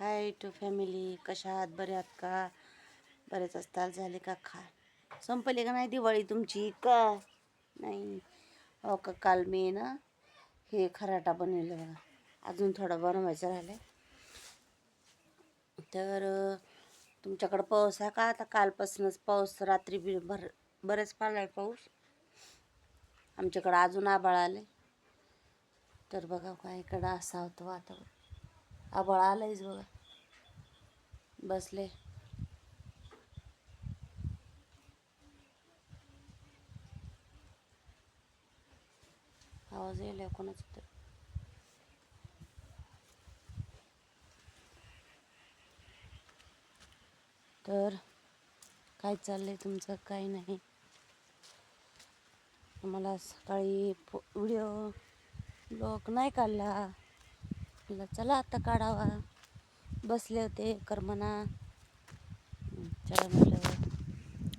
High to family कशा आहात? बरे आहात का? बरेच असताल झाले का खा संपली का नाही दिवाळी तुमची? का? नाही. हो का? काल मी ना हे खराटा बनवलं बघा. अजून थोडा बनवायचं राहिलं तर तुमच्याकडं पाऊस आहे का? आता कालपासूनच पाऊस रात्री बी भर बरेच पडलाय पाऊस. आमच्याकडं अजून आबाळ आले तर बघा का इकडं असा होतं वातावरण. आबाळ आलंयच बघा. बसले. आवाज येईल कोणाच तर. तर काय चाललंय तुमचं? काय नाही. मला सकाळी व्हिडिओ ब्लॉग नाही काढला. आपला चला आता काढावा. बसले होते कर्मना. चला म्हटलं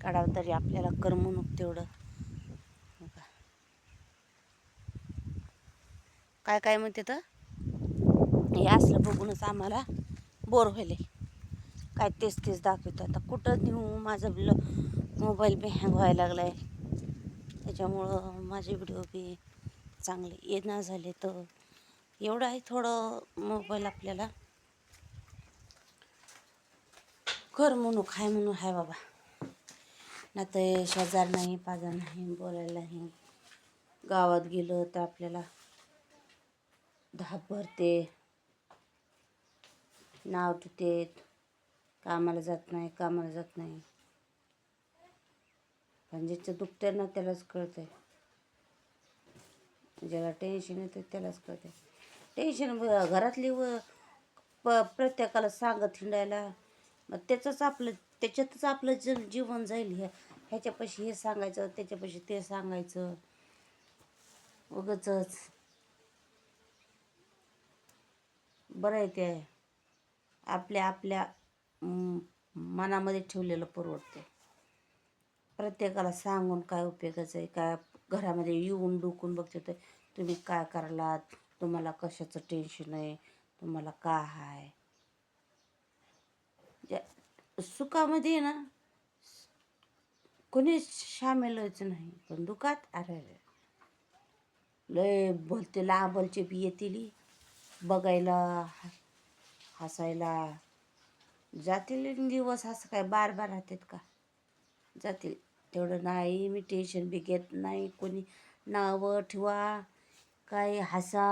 काढावं तरी आपल्याला करमणूक तेवढं. हो का. काय काय म्हणते तर? हे असलं बघूनच आम्हाला बोर व्हायले काय तेच तेच दाखवतं. आता कुठं नेऊ? माझा मोबाईल बी हँग व्हायला लागलाय. त्याच्यामुळं माझे व्हिडिओ बी चांगले येणार झाले तर एवढं आहे थोडं मोबाईल आपल्याला. कर म्हणू काय म्हणू हाय बाबा. ना ते शेजार नाही पाजार नाही बोलायला नाही. गावात गेलं तर आपल्याला धाप भरते नाव ठेवतेत कामाला जात नाही कामाला जात नाही. पण ज्याचं दुखतं ना त्यालाच कळतंय. ज्याला टेन्शन येतं त्यालाच कळतंय. टेन्शन घरातली व प प्रत्येकाला सांगत हिंडायला. मग त्याचंच आपलं त्याच्यातच आपलं ज जीवन जाईल ह्या ह्याच्यापाशी हे सांगायचं त्याच्यापाशी ते सांगायचं. उगच बरं आहे ते. आपल्या आपल्या मनामध्ये ठेवलेलं परवडते प्रत्येकाला सांगून काय उपयोगाचं आहे? काय घरामध्ये येऊन डुकून बघते तर तुम्ही काय करलात? तुम्हाला कशाचं टेन्शन आहे? तुम्हाला का आहे? ज्या- सुखामध्ये ना कोणी सामील व्हायचं नाही पण दुखात अरे अरे. लय बोलते लांबलचे बी येतील. बघायला हसायला. जातील दिवस असं काय बार बार राहतात का? जातील. तेवढं नाही मी टेन्शन बी घेत नाही. कोणी नावं ठेवा. काय हसा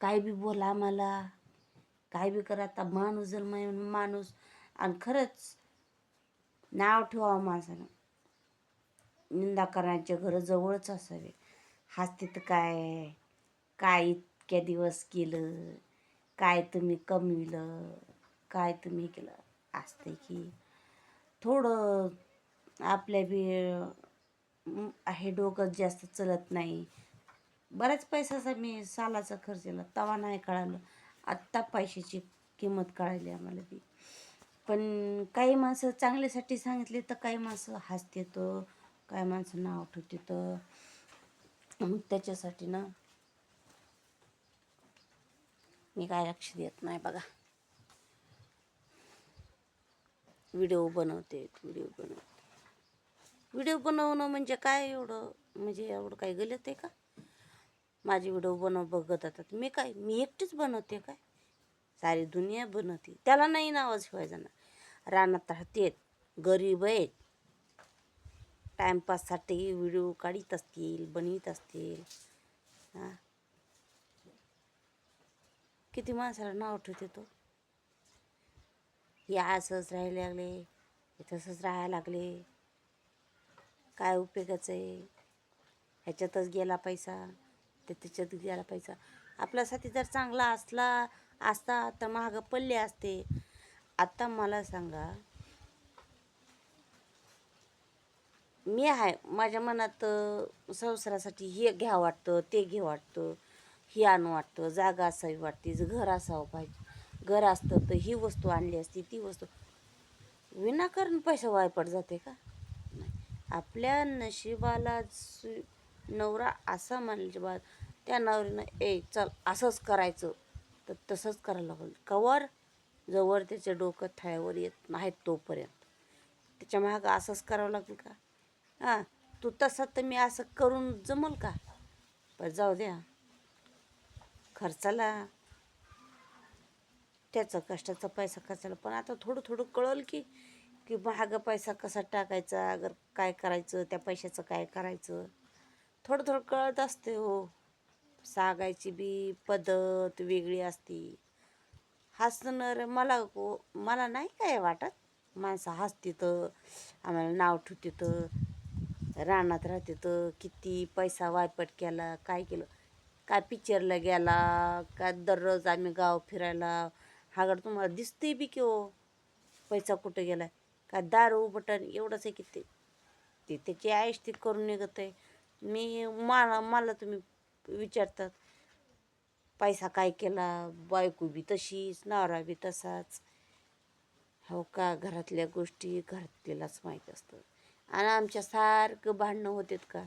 काय बी बोला आम्हाला काय बी करा आता माणूस जर म्हणून माणूस. आणि खरंच नाव ठेवावं माणसानं. निंदा करण्याचे घरं जवळच असावे. हसते तर काय काय इतक्या दिवस केलं काय तुम्ही कमविलं काय तुम्ही केलं. असते की थोडं आपल्या बी हे डोकं जास्त चलत नाही. बऱ्याच पैशाचा मी सालाचा खर्च केला. तवा नाही कळालं. आत्ता पैशाची किंमत कळाली आम्हाला ती पण काही माणसं चांगल्यासाठी सांगितले तर काही माणसं हसते तर काही माणसं नाव ठेवते तर मग त्याच्यासाठी ना मी काय लक्ष देत नाही बघा. व्हिडिओ बनवते व्हिडिओ बनवते. व्हिडिओ बनवणं म्हणजे काय एवढं? म्हणजे एवढं काय गलत आहे का? माझे व्हिडिओ बनव बघत असतात मी काय मी एकटीच बनवते काय? सारी दुनिया बनवते. त्याला नाही नावं ठेवायचं ना. रानात राहतेत गरीब आहेत टाईमपाससाठी व्हिडिओ काढीत असतील बनवीत असतील. हां? किती माणसाला नाव ठेवते तो? हे असंच राहायला लागले हे तसंच राहायला लागले. काय उपयोगाचं आहे? ह्याच्यातच गेला पैसा. ते त्याच्यात गेला पैसा आपल्यासाठी जर चांगला असला असता तर महाग पडले असते. आत्ता मला सांगा मी आहे माझ्या मनात संसारासाठी हे घ्या वाटतं ते घे वाटतं हे आणू वाटतं जागा असावी वाटते घर असावं पाहिजे घर असतं तर ही वस्तू आणली असती ती वस्तू. विनाकारण पैसा वायपट जाते का? नाही. आपल्या नशिबाला नवरा असा म्हणल्याच्या बा त्या नवरीनं ए चल असंच करायचं. तर तसंच करायला लागेल. कवर जवळ त्याचं डोकं थाळ्यावर येत नाहीत तोपर्यंत. त्याच्या मागं असंच करावं लागेल का? हां तू तसं तर मी असं करून जमल का? पण जाऊ द्या. खर्चाला त्याचा कष्टाचा पैसा खर्चाला. पण आता थोडं थोडं कळल की की महाग पैसा कसा टाकायचा? अगर काय करायचं? त्या पैशाचं काय करायचं? थोडं थोडं कळत असते हो. सागायची बी पद्धत वेगळी असती. हसणार मला को मला नाही काय वाटत. माणसं हसतीत आम्हाला नाव ठेवतीत रानात राहतात किती पैसा वायपट केला काय केलं. काय पिक्चरला गेला काय दररोज आम्ही गाव फिरायला हागड तुम्हाला दिसते बी की हो. पैसा कुठं गेला काय दारू बटन एवढंच आहे की ते. ते त्याची आयुष ती करून निघत आहे मी मला मला तुम्ही विचारतात पैसा काय केला? बायको बी तशीच नवरा बी तसाच. हो का? घरातल्या गोष्टी घरातल्यालाच माहीत असतं आणि आमच्या सारखं भांडणं होतात का?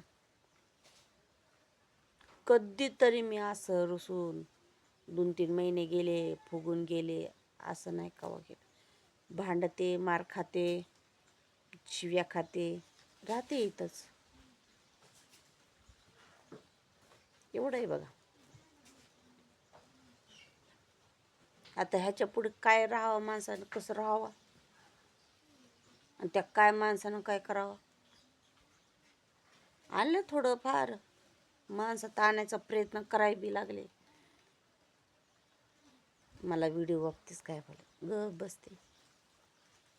कधीतरी मी असं रुसून दोन तीन महिने गेले फुगून गेले असं नाही का हो वगैरे भांडते मार खाते शिव्या खाते राहते इथंच. एवढं आहे बघा. आता ह्याच्या पुढे काय राहावं माणसानं? कसं राहावं? आणि त्या काय माणसानं काय करावं? आलं थोडं फार माणसात आणायचा प्रयत्न कराय बी लागले. मला व्हिडिओ बघतेस काय बोल ग बसते.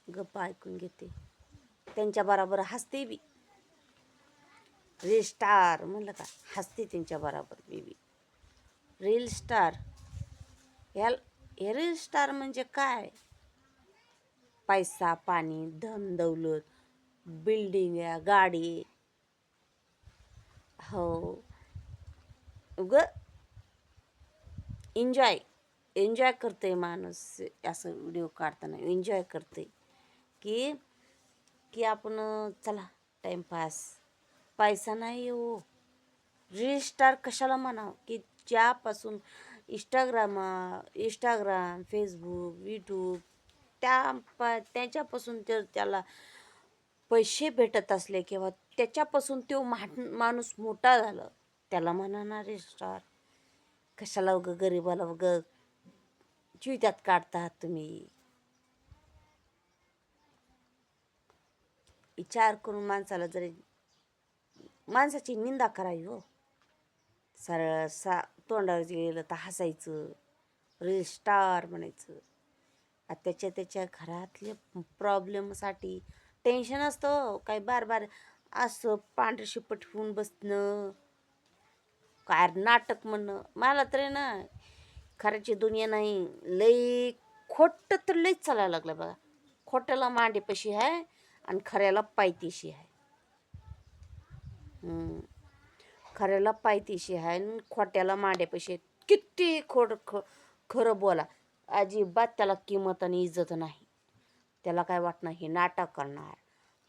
गप्पा ऐकून घेते. त्यांच्या बरोबर हसते बी. रील स्टार म्हणलं का? हसते त्यांच्या बरोबर बेबी रील स्टार ह्या हे रील स्टार म्हणजे काय? पैसा पाणी धन दौलत बिल्डिंग गाडी. हो. ग एन्जॉय एन्जॉय करते माणूस. असं व्हिडिओ काढताना एन्जॉय करते की की आपण चला टाईमपास पैसा नाही हो. रील कशाला म्हणावं? की ज्यापासून इंस्टाग्राम इंस्टाग्राम फेसबुक यूट्यूब त्या प त्याच्यापासून तर त्याला पैसे भेटत असले किंवा त्याच्यापासून तो माट माणूस मोठा झाला त्याला म्हणा रील स्टार कशाला उगं गरीबाला उगं चिवत्यात काढतात तुम्ही? विचार करून माणसाला जरी माणसाची निंदा करावी हो. सरळ सा तोंडावर गेलं तर हसायचं रील स्टार म्हणायचं. आ त्याच्या त्याच्या घरातल्या प्रॉब्लेमसाठी टेन्शन असतं हो. काही काय बार बार असं पांढरशी शिपट होऊन बसणं काय नाटक म्हणणं. मला तरी ना खऱ्याची दुनिया नाही लई खोटं तर लईच चालायला लागलं बघा. खोट्याला मांडेपाशी आहे आणि खऱ्याला पायतीशी आहे. खऱ्याला पायतीशी आहे आणि खोट्याला मांड्यापाशी किती खोड ख खरं बोला. अजिबात त्याला किंमत आणि इज्जत नाही. त्याला काय वाटणार? हे नाटक करणार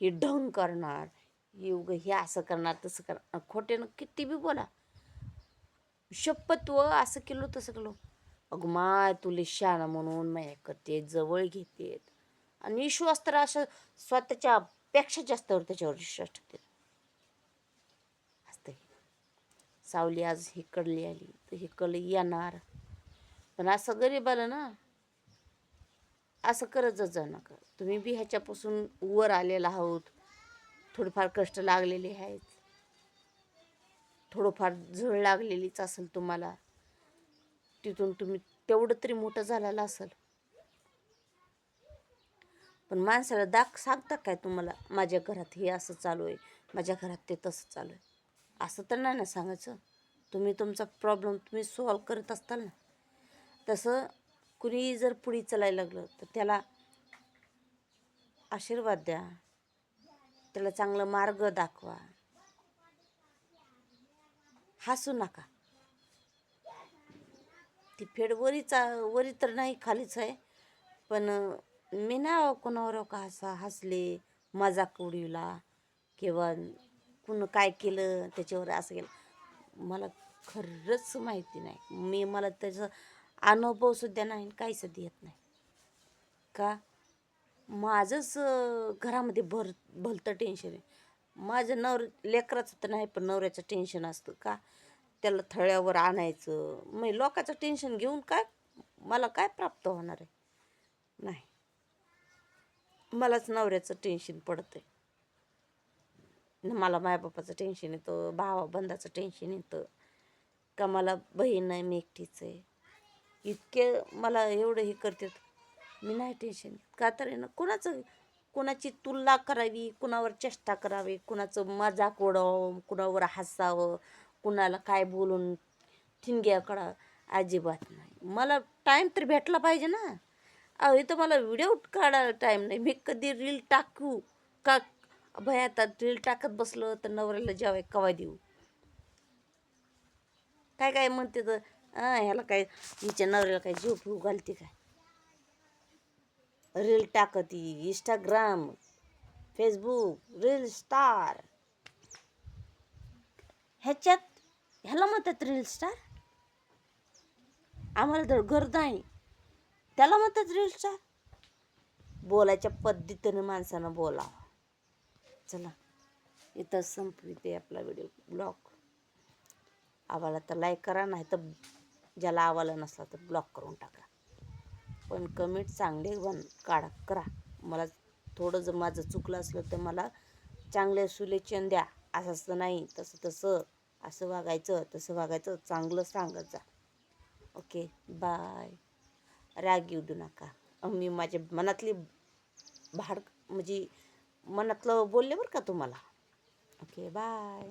हे ढंग करणार हे उग हे असं करणार तसं करणार. खोट्यानं किती बी बोला. शपथ व असं केलो तसं केलो. अगं माय तुले शाना म्हणून माय करते जवळ घेते आणि विश्वास तर असं स्वतःच्या पेक्षा जास्तवर त्याच्यावर विश्वास ठेवते असतं हे सावली आज हिकडली आली तर हिकडली येणार. पण असं गरीब आलं ना असं करत जाऊ नका. तुम्ही बी ह्याच्यापासून वर आलेला आहोत. थोडेफार कष्ट लागलेले आहेत. थोडंफार झळ लागलेलीच असेल तुम्हाला. तिथून तुम्ही तेवढं तरी मोठं झालेलं असेल. पण माणसाला दाख सांगता काय तुम्हाला? माझ्या घरात हे असं चालू आहे. माझ्या घरात ते तसं चालू आहे. असं तर नाही ना सांगायचं. तुम्ही तुमचा प्रॉब्लेम तुम्ही सॉल्व करत असताल ना. तसं कुणीही जर पुढे चालायला लागलं तर त्याला आशीर्वाद द्या. त्याला चांगलं मार्ग दाखवा. हसू नका. ती फेड वरीचा वरी तर नाही खालीच आहे. पण मी ना कोणावर का हसा हसले मजाक उडविला किंवा कुणं काय केलं त्याच्यावर असं केलं. मला खरंच माहिती नाही. मी मला त्याचा अनुभव सुद्धा नाही आणि काहीच येत नाही. का? माझंच घरामध्ये भर भलतं टेन्शन आहे. माझं नवर लेकराचं तर नाही पण नवऱ्याचं टेन्शन असतं. का? त्याला थळ्यावर आणायचं. मग लोकांचं टेन्शन घेऊन काय मला काय प्राप्त होणार आहे? नाही. मलाच नवऱ्याचं टेन्शन पडतं आहे मला मायबापाचं टेन्शन येतं भावा बंधाचं टेन्शन येतं. का मला बहीण नाही मी एकटीच आहे. इतके मला एवढं हे करतात. मी नाही टेन्शन का तर आहे ना कुणाचं कुणाची तुलना करावी कुणावर चेष्टा करावी कुणाचं मजाक उडवावं कुणावर हसावं कुणाला काय बोलून ठिणग्या कडा अजिबात नाही. मला टाईम तर भेटला पाहिजे ना. अहो इथं मला व्हिडिओ काढायला टाईम नाही. मी कधी रील टाकू का भय आता रील टाकत बसलं तर नवऱ्याला जेवाय कवा देऊ? काय काय म्हणते तर ह्याला काय हिच्या नवऱ्याला काय झोप फिव घालते काय? रील टाकती इंस्टाग्राम फेसबुक रील स्टार ह्याच्यात ह्याला म्हणतात रील स्टार आम्हाला तर गर्द आहे. त्याला म्हणतात रील स्टार बोलायच्या पद्धतीने माणसानं बोलावं. चला. इथं संपविते आपला व्हिडिओ ब्लॉग आवाला तर लाईक करा नाही तर ज्याला आवाला नसला तर ब्लॉक करून टाका. पण कमेंट चांगले बन काढा करा. मला थोडं जर माझं चुकलं असलं तर मला चांगले सुलेचन द्या. असं असं नाही तसं तसं असं वागायचं तसं वागायचं चांगलं सांगत जा. ओके बाय राग येऊ देऊ नका. मी माझ्या मनातली भाड म्हणजे मनातलं बोलले बरं का तुम्हाला? Okay bye